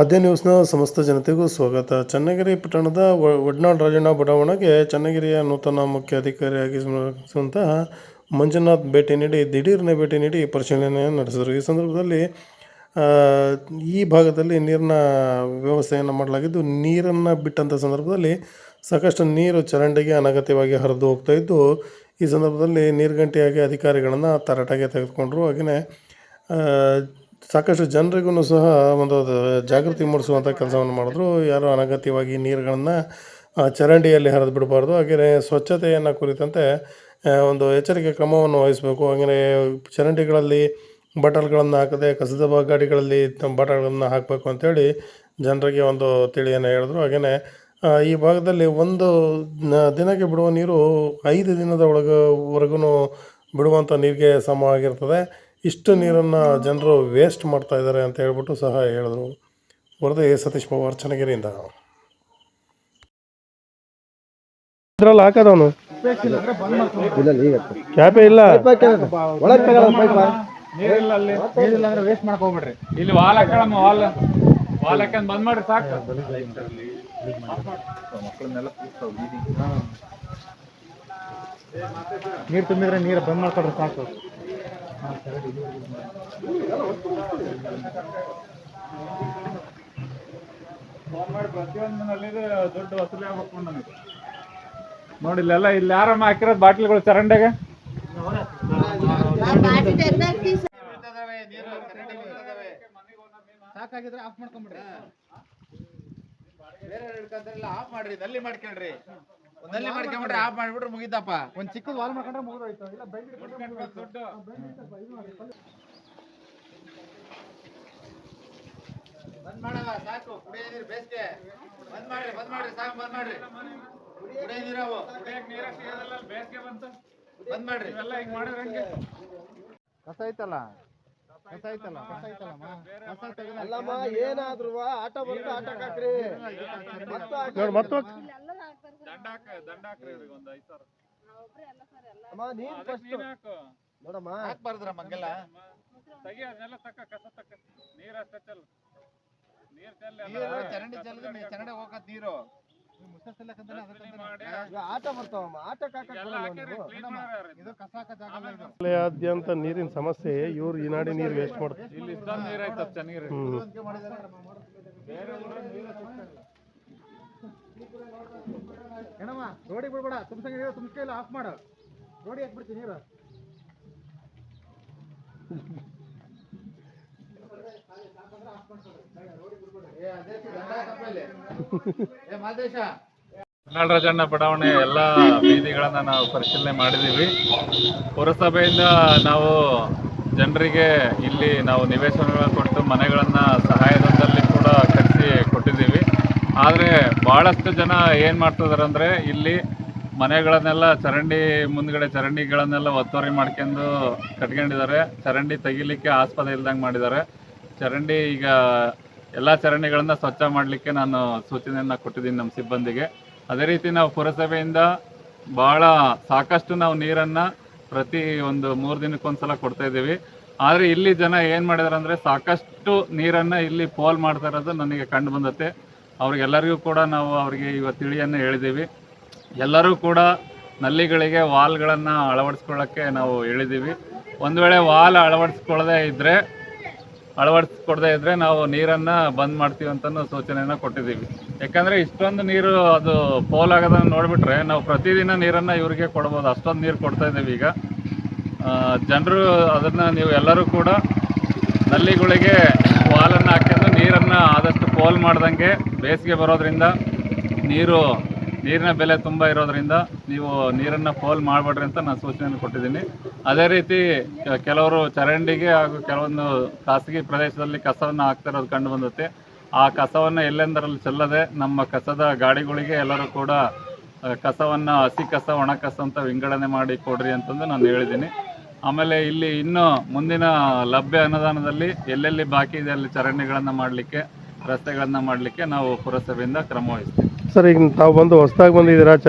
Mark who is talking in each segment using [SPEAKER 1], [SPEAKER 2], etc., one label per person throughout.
[SPEAKER 1] ಆದ್ಯ ನ್ಯೂಸ್ನ ಸಮಸ್ತ ಜನತೆಗೂ ಸ್ವಾಗತ. ಚನ್ನಗಿರಿ ಪಟ್ಟಣದ ಒಡ್ನಾಳ್ ರಾಜಣ್ಣ ಬಡಾವಣೆಗೆ ಚನ್ನಗಿರಿಯ ನೂತನ ಮುಖ್ಯ ಅಧಿಕಾರಿಯಾಗಿ ಸ್ಮರಿಸುವಂತಹ ಮಂಜುನಾಥ್ ಭೇಟಿ ನೀಡಿ, ದಿಢೀರ್ನೆ ಭೇಟಿ ನೀಡಿ ಪರಿಶೀಲನೆ ನಡೆಸಿದರು. ಈ ಸಂದರ್ಭದಲ್ಲಿ ಈ ಭಾಗದಲ್ಲಿ ನೀರಿನ ವ್ಯವಸ್ಥೆಯನ್ನು ಮಾಡಲಾಗಿದ್ದು, ನೀರನ್ನು ಬಿಟ್ಟಂಥ ಸಂದರ್ಭದಲ್ಲಿ ಸಾಕಷ್ಟು ನೀರು ಚರಂಡಿಗೆ ಅನಗತ್ಯವಾಗಿ ಹರಿದು ಹೋಗ್ತಾ ಇದ್ದು, ಈ ಸಂದರ್ಭದಲ್ಲಿ ನೀರುಗಂಟಿಯಾಗಿ ಅಧಿಕಾರಿಗಳನ್ನು ತರಾಟೆಗೆ ತೆಗೆದುಕೊಂಡರು. ಹಾಗೆಯೇ ಸಾಕಷ್ಟು ಜನರಿಗೂ ಸಹ ಒಂದು ಜಾಗೃತಿ ಮೂಡಿಸುವಂಥ ಕೆಲಸವನ್ನು ಮಾಡಿದ್ರು. ಯಾರು ಅನಗತ್ಯವಾಗಿ ನೀರುಗಳನ್ನು ಚರಂಡಿಯಲ್ಲಿ ಹರಿದು ಬಿಡಬಾರ್ದು. ಹಾಗೆಯೇ ಸ್ವಚ್ಛತೆಯನ್ನು ಕುರಿತಂತೆ ಒಂದು ಎಚ್ಚರಿಕೆ ಕ್ರಮವನ್ನು ವಹಿಸಬೇಕು. ಹಾಗೆಯೇ ಚರಂಡಿಗಳಲ್ಲಿ ಬಾಟಲ್ಗಳನ್ನು ಹಾಕದೆ, ಕಸದ ಗಾಡಿಗಳಲ್ಲಿ ತಮ್ಮ ಬಾಟಲ್ಗಳನ್ನು ಹಾಕಬೇಕು ಅಂತೇಳಿ ಜನರಿಗೆ ಒಂದು ತಿಳಿಯನ್ನು ಹೇಳಿದ್ರು. ಹಾಗೆಯೇ ಈ ಭಾಗದಲ್ಲಿ ಒಂದು ದಿನಕ್ಕೆ ಬಿಡುವ ನೀರು ಐದು ದಿನದ ಒಳಗವರೆಗೂ ಬಿಡುವಂಥ ನೀರಿಗೆ ಸಮವಾಗಿರ್ತದೆ. ಇಷ್ಟು ನೀರನ್ನು ಜನರು ವೇಸ್ಟ್ ಮಾಡ್ತಾ ಇದ್ದಾರೆ ಅಂತ ಹೇಳ್ಬಿಟ್ಟು ಸಹ ಹೇಳಿದ್ರು. ವರದಿ ಸತೀಶ್ ಪವಾರ್ ಚನ್ನಗಿರಿಯಿಂದ. ಇದ್ರಲ್ಲಿ ಹಾಕದವನು ಕ್ಯಾಪೇ ಇಲ್ಲ?
[SPEAKER 2] ನೀರ್ ತುಂಬಿದ್ರೆ ನೀರು ಬಂದ್ ಮಾಡ್ಕೊಡ್ರಿ ಸಾಕು. ಪ್ರತಿಯೊಂದಿನಲ್ಲಿ ದೊಡ್ಡ ವಸೂಲಿ ಆಗ್ಬೇಕು ನನಗೆ ನೋಡಿಲ್ಲ ಇಲ್ಲೆಲ್ಲ ಇಲ್ಲಿ ಯಾರಮ್ಮ ಹಾಕಿರೋದು? ಬಾಟ್ಲಿಗಳು ಚರಂಡೆಗೆ?
[SPEAKER 3] ಸಾಕಾಗಿದ್ರೆ ಆಫ್ ಮಾಡ್ಕೊಂಬಿಡ್ರಿ. ಬೇರೆ ಆಫ್ ಮಾಡ್ರಿ ನಲ್ಲಿ ಮಾಡ್ಕೊಳ್ರಿ ನಲ್ಲಿ ಮಾಡ್ಕೊಂಡ್ರೆ. ಆಫ್ ಮಾಡ್ಬಿಟ್ರೆ ಮುಗಿತಪ್ಪ.
[SPEAKER 2] ಒಂದ್ ಚಿಕ್ಕ ವಾಲ್ ಮಾಡ್ಕೊಂಡ್ರೆ ಮುಗಿದೋಯ್ತು. ಇಲ್ಲ ದುಡ್ಡು
[SPEAKER 3] ಬಂದ್ ಮಾಡಲ್ಲ ಸಾಕು. ಕುಡಿಯೋ ನೀರು ಬೇಸಿಗೆ. ಬಂದ್ ಮಾಡ್ರಿ ಬಂದ್ ಮಾಡ್ರಿ ಸಾಕು ಬಂದ್ ಮಾಡ್ರಿ. ಕುಡಿಯೋ ನೀರವು
[SPEAKER 2] ನೀರೇ ಸಿಗೋದಿಲ್ಲ, ಬೇಸ್ಗೆ ಬಂತು.
[SPEAKER 3] ಬಂದ್ ಮಾಡ್ರಿ.
[SPEAKER 2] ಎಲ್ಲ ಹಿಂಗ್ ಮಾಡಿದ್ರೆ ಹೆಂಗೆ?
[SPEAKER 3] ಕಸ ಐತಲ್ಲ? ಕಸ ಐತಲ್ಲ? ಕಸ ಐತಲ್ಲಮ್ಮ ಕಸ ತೆಗೆದು
[SPEAKER 4] ಅಲ್ಲಮ್ಮ ಏನಾದ್ರು ಆಟ ಬಂದು ಆಟ ಹಾಕ್ರಿ. ಮತ್ತೆ ನೋಡಮ್ಮ.
[SPEAKER 3] ಹಾಕ್ಬಾರ್ದ್ರ ಮಂಗೆಲ್ಲ
[SPEAKER 2] ತೆಗಿ ಅದನ್ನೆಲ್ಲ ತಕ್ಕ ಕಸ ತಕ್ಕ. ನೀರ್ ಅಷ್ಟೇ ಚಲ್. ನೀರ್ ಚೆಲ್ಲಿ
[SPEAKER 3] ನೀರು ಚರಂಡಿ ಚರಂಡಿ ಹೋಗತ್ ನೀರು.
[SPEAKER 1] ಜಿಲ್ಲೆಯಾದ್ಯಂತ ನೀರಿನ ಸಮಸ್ಯೆ ಇವ್ರು ಈ ನಾಡಿ ನೀರು ವೇಸ್ಟ್ ಮಾಡ್ತಾರೆ
[SPEAKER 2] ಇಲ್ಲಿ ಇಷ್ಟೊಂದು ನೀರ್ ಐತಪ್ಪ ಚೆನ್ನಾಗಿರಿ
[SPEAKER 1] ಹ್ಮ್.
[SPEAKER 4] ಏನಮ್ಮ, ರೋಡಿಗೆ ಬಿಡ್ಬೇಡ ತುಂಬ್ಸಂಗ ನೀರು ತುಂಬಿಸ್ಕೆ ಇಲ್ಲ ಆಫ್ ಮಾಡು ರೋಡಿ ಹಾಕ್ಬಿಡ್ತೀನಿ, ನೀರು
[SPEAKER 3] ಏ ಅದೇ ದಂಡ ಹಾಕಪ್ಪ ಇಲ್ಲಿ. ಏ ಮಾದೇಶ
[SPEAKER 2] ರಾಜಣ್ಣ ಬಡಾವಣೆ ಎಲ್ಲ ಬೀದಿಗಳನ್ನ ನಾವು ಪರಿಶೀಲನೆ ಮಾಡಿದ್ದೀವಿ ಪುರಸಭೆಯಿಂದ ನಾವು ಜನರಿಗೆ ಇಲ್ಲಿ ನಾವು ನಿವೇಶನಗಳ ಕೊಟ್ಟು ಮನೆಗಳನ್ನ ಸಹಾಯದ ಆದರೆ ಭಾಳಷ್ಟು ಜನ ಏನು ಮಾಡ್ತಿದಾರೆ ಅಂದರೆ ಇಲ್ಲಿ ಮನೆಗಳನ್ನೆಲ್ಲ ಚರಂಡಿ, ಮುಂದ್ಗಡೆ ಚರಂಡಿಗಳನ್ನೆಲ್ಲ ಒತ್ತುವರಿ ಮಾಡ್ಕೊಂಡು ಕಟ್ಕೊಂಡಿದ್ದಾರೆ. ಚರಂಡಿ ತೆಗಿಲಿಕ್ಕೆ ಆಸ್ಪದ ಇಲ್ದಂಗೆ ಮಾಡಿದ್ದಾರೆ. ಚರಂಡಿ ಈಗ ಎಲ್ಲ ಚರಂಡಿಗಳನ್ನ ಸ್ವಚ್ಛ ಮಾಡಲಿಕ್ಕೆ ನಾನು ಸೂಚನೆಯನ್ನು ಕೊಟ್ಟಿದ್ದೀನಿ ನಮ್ಮ ಸಿಬ್ಬಂದಿಗೆ. ಅದೇ ರೀತಿ ನಾವು ಪುರಸಭೆಯಿಂದ ಭಾಳ ಸಾಕಷ್ಟು ನಾವು ನೀರನ್ನು ಪ್ರತಿ ಒಂದು ಮೂರು ದಿನಕ್ಕೊಂದ್ಸಲ ಕೊಡ್ತಾ ಇದ್ದೀವಿ. ಆದರೆ ಇಲ್ಲಿ ಜನ ಏನು ಮಾಡಿದಾರೆ ಅಂದರೆ ಸಾಕಷ್ಟು ನೀರನ್ನು ಇಲ್ಲಿ ಪೋಲ್ ಮಾಡ್ತಾ ಇರೋದು ನನಗೆ ಕಂಡು ಬಂದತ್ತೆ ಅವ್ರಿಗೆಲ್ಲರಿಗೂ ಕೂಡ ನಾವು ಅವರಿಗೆ ಇವತ್ತು ತಿಳಿಯನ್ನು ಹೇಳಿದ್ದೀವಿ. ಎಲ್ಲರೂ ಕೂಡ ನಲ್ಲಿಗಳಿಗೆ ವಾಲ್ಗಳನ್ನು ಅಳವಡಿಸ್ಕೊಳ್ಳೋಕ್ಕೆ ನಾವು ಹೇಳಿದ್ದೀವಿ. ಒಂದು ವೇಳೆ ವಾಲ್ ಅಳವಡಿಸ್ಕೊಳ್ಳದೇ ಇದ್ದರೆ ಅಳವಡಿಸ್ಕೊಡದೇ ಇದ್ದರೆ ನಾವು ನೀರನ್ನು ಬಂದ್ ಮಾಡ್ತೀವಿ ಅಂತನೂ ಸೂಚನೆಯನ್ನು ಕೊಟ್ಟಿದ್ದೀವಿ. ಯಾಕಂದರೆ ಇಷ್ಟೊಂದು ನೀರು ಅದು ಪೋಲಾಗೋದನ್ನು ನೋಡಿಬಿಟ್ರೆ ನಾವು ಪ್ರತಿದಿನ ನೀರನ್ನು ಇವರಿಗೆ ಕೊಡ್ಬೋದು. ಅಷ್ಟೊಂದು ನೀರು ಕೊಡ್ತಾ ಇದ್ದೀವಿ ಈಗ. ಜನರು ಅದನ್ನು ನೀವು ಎಲ್ಲರೂ ಕೂಡ ನಲ್ಲಿಗಳಿಗೆ ವಾಲನ್ನು ಹಾಕ್ಕೊಂಡು ನೀರನ್ನು ಆದಷ್ಟು ಪೋಲ್ ಮಾಡ್ದಂಗೆ ಬೇಸಿಗೆ ಬರೋದ್ರಿಂದ ನೀರು, ನೀರಿನ ಬೆಲೆ ತುಂಬ ಇರೋದ್ರಿಂದ ನೀವು ನೀರನ್ನು ಪೋಲ್ ಮಾಡಬೇಡ್ರಿ ಅಂತ ನಾನು ಸೂಚನೆಯನ್ನು ಕೊಟ್ಟಿದ್ದೀನಿ. ಅದೇ ರೀತಿ ಕೆಲವರು ಚರಂಡಿಗೆ ಹಾಗೂ ಕೆಲವೊಂದು ಖಾಸಗಿ ಪ್ರದೇಶದಲ್ಲಿ ಕಸವನ್ನು ಹಾಕ್ತಿರೋದು ಕಂಡು ಆ ಕಸವನ್ನು ಎಲ್ಲೆಂದರಲ್ಲಿ ಚೆಲ್ಲದೆ ನಮ್ಮ ಕಸದ ಗಾಡಿಗಳಿಗೆ ಎಲ್ಲರೂ ಕೂಡ ಕಸವನ್ನು ಹಸಿ ಕಸ, ಒಣ ಕಸ ಅಂತ ವಿಂಗಡಣೆ ಮಾಡಿ ಕೊಡ್ರಿ ಅಂತಂದು ನಾನು ಹೇಳಿದ್ದೀನಿ. ಆಮೇಲೆ ಇಲ್ಲಿ ಇನ್ನು ಮುಂದಿನ ಲಭ್ಯ ಅನುದಾನದಲ್ಲಿ ಎಲ್ಲೆಲ್ಲಿ ಬಾಕಿ ಇದೆ ಅಲ್ಲಿ ಚರಂಡಿಗಳನ್ನು ಮಾಡಲಿಕ್ಕೆ ರಸ್ತೆಗಳನ್ನು ಮಾಡಲಿಕ್ಕೆ ನಾವು ಪುರಸಭೆಯಿಂದ ಕ್ರಮ ವಹಿಸ್ತೀವಿ.
[SPEAKER 1] ಸರ್ ಈಗ ತಾವು ಬಂದು ಹೊಸದಾಗಿ ಬಂದಿದ್ದೀರಾ? ಚ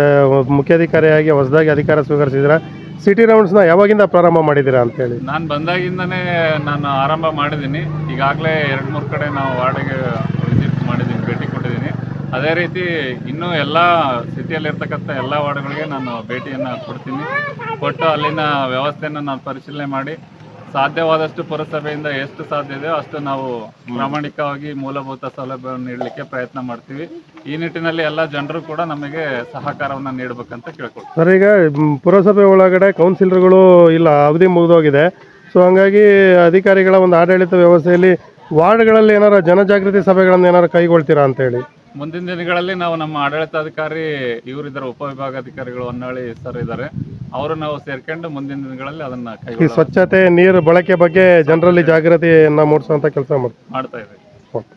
[SPEAKER 1] ಮುಖ್ಯಾಧಿಕಾರಿಯಾಗಿ ಹೊಸದಾಗಿ ಅಧಿಕಾರ ಸ್ವೀಕರಿಸಿದ್ದೀರಾ? ಸಿಟಿ ರೌಂಡ್ಸ್ನ ಯಾವಾಗಿಂದ ಪ್ರಾರಂಭ ಮಾಡಿದ್ದೀರಾ ಅಂತೇಳಿ?
[SPEAKER 2] ನಾನು ಬಂದಾಗಿಂದನೇ ನಾನು ಆರಂಭ ಮಾಡಿದ್ದೀನಿ. ಈಗಾಗಲೇ ಎರಡು ಮೂರು ಕಡೆ ನಾವು ವಾರ್ಡಿಗೆ ವಿಸಿಟ್ ಮಾಡಿದ್ದೀನಿ ಭೇಟಿ ಕೊಟ್ಟಿದ್ದೀನಿ ಅದೇ ರೀತಿ ಇನ್ನೂ ಎಲ್ಲ ಸಿಟಿಯಲ್ಲಿರ್ತಕ್ಕಂಥ ಎಲ್ಲ ವಾರ್ಡ್ಗಳಿಗೆ ನಾನು ಭೇಟಿಯನ್ನು ಕೊಡ್ತೀನಿ. ಕೊಟ್ಟು ಅಲ್ಲಿನ ವ್ಯವಸ್ಥೆಯನ್ನು ನಾನು ಪರಿಶೀಲನೆ ಮಾಡಿ ಸಾಧ್ಯವಾದಷ್ಟು ಪುರಸಭೆಯಿಂದ ಎಷ್ಟು ಸಾಧ್ಯ ಇದೆಯೋ ಅಷ್ಟು ನಾವು ಪ್ರಾಮಾಣಿಕವಾಗಿ ಮೂಲಭೂತ ಸೌಲಭ್ಯವನ್ನು ನೀಡಲಿಕ್ಕೆ ಪ್ರಯತ್ನ ಮಾಡ್ತೀವಿ. ಈ ನಿಟ್ಟಿನಲ್ಲಿ ಎಲ್ಲ ಜನರು ಕೂಡ ನಮಗೆ ಸಹಕಾರವನ್ನು ನೀಡಬೇಕಂತ ಕೇಳ್ಕೊಳ್ತೀವಿ.
[SPEAKER 1] ಸರ್, ಈಗ ಪುರಸಭೆ ಒಳಗಡೆ ಕೌನ್ಸಿಲರ್ಗಳು ಇಲ್ಲ, ಅವಧಿ ಮುಗಿದೋಗಿದೆ. ಸೊ ಹಂಗಾಗಿ ಅಧಿಕಾರಿಗಳ ಒಂದು ಆಡಳಿತ ವ್ಯವಸ್ಥೆಯಲ್ಲಿ ವಾರ್ಡ್ಗಳಲ್ಲಿ ಏನಾರ ಜನಜಾಗೃತಿ ಸಭೆಗಳನ್ನು ಏನಾರು ಕೈಗೊಳ್ತೀರಾ ಅಂತ ಹೇಳಿ
[SPEAKER 2] ಮುಂದಿನ ದಿನಗಳಲ್ಲಿ ನಾವು ನಮ್ಮ ಆಡಳಿತಾಧಿಕಾರಿ ಇವರಿದ್ದಾರೆ ಉಪವಿಭಾಗಾಧಿಕಾರಿಗಳು ಹೊನ್ನಾಳಿ ಸರ್ ಇದ್ದಾರೆ. ಅವರು ನಾವು ಸೇರ್ಕೊಂಡು ಮುಂದಿನ ದಿನಗಳಲ್ಲಿ ಅದನ್ನ
[SPEAKER 1] ಈ
[SPEAKER 2] ಕೈಗೊಳ್ಳ
[SPEAKER 1] ಸ್ವಚ್ಛತೆ ನೀರು ಬಳಕೆ ಬಗ್ಗೆ ಜನರಲ್ಲಿ ಜಾಗೃತಿಯನ್ನ ಮೂಡಿಸುವಂತ ಕೆಲಸ ಮಾಡ್ತೀವಿ.
[SPEAKER 2] ಮಾಡ್ತಾ ಇದ್ದೀವಿ.
[SPEAKER 1] ಓಕೆ.